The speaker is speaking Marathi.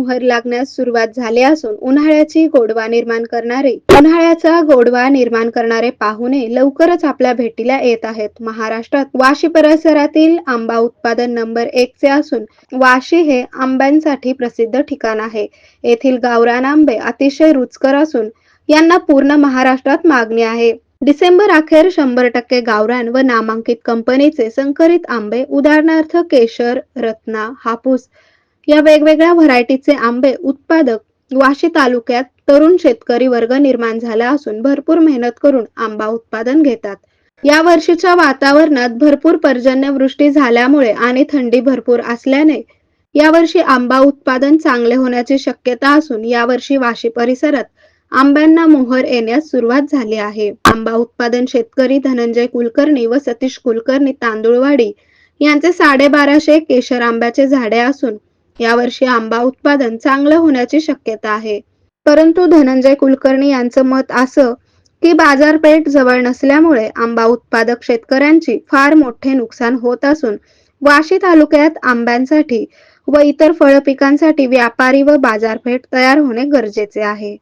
मोहर लागण्यास सुरुवात झाली असून उन्हाळ्याची गोडवा निर्माण करणारे उन्हाळ्याचा गोडवा निर्माण करणारे पाहुणे लवकरच आपल्या भेटीला येत आहेत. महाराष्ट्रात वाशी परिसरातील आंबा उत्पादन नंबर एक चे असून वाशी हे आंब्यांसाठी प्रसिद्ध ठिकाण आहे. येथील गावरान आंबे अतिशय रुचकर असून यांना पूर्ण महाराष्ट्रात मागणी आहे. डिसेंबर अखेर शंभर टक्के गावरान व नामांकित कंपनीचे संकरित आंबे उदाहरणार्थ केशर रत्ना हापूस या वेगवेगळ्या व्हरायटीचे आंबे उत्पादक वाशी तालुक्यात तरुण शेतकरी वर्ग निर्माण झाला असून भरपूर मेहनत करून आंबा उत्पादन घेतात. या वर्षीच्या वातावरणात भरपूर पर्जन्यवृष्टी झाल्यामुळे आणि थंडी भरपूर असल्याने यावर्षी आंबा उत्पादन चांगले होण्याची शक्यता असून यावर्षी वाशी परिसरात आंब्यांना मोहर येण्यास सुरुवात झाली आहे. आंबा उत्पादन शेतकरी धनंजय कुलकर्णी व सतीश कुलकर्णी तांदुळवाडी यांचे साडेबाराशे केशर आंब्याचे झाडे असून यावर्षी आंबा उत्पादन चांगलं होण्याची शक्यता आहे. परंतु धनंजय कुलकर्णी यांचं मत असं की बाजारपेठ जवळ नसल्यामुळे आंबा उत्पादक शेतकऱ्यांची फार मोठे नुकसान होत असून वाशी तालुक्यात आंब्यांसाठी व इतर फळ पिकांसाठी व्यापारी व बाजारपेठ तयार होणे गरजेचे आहे.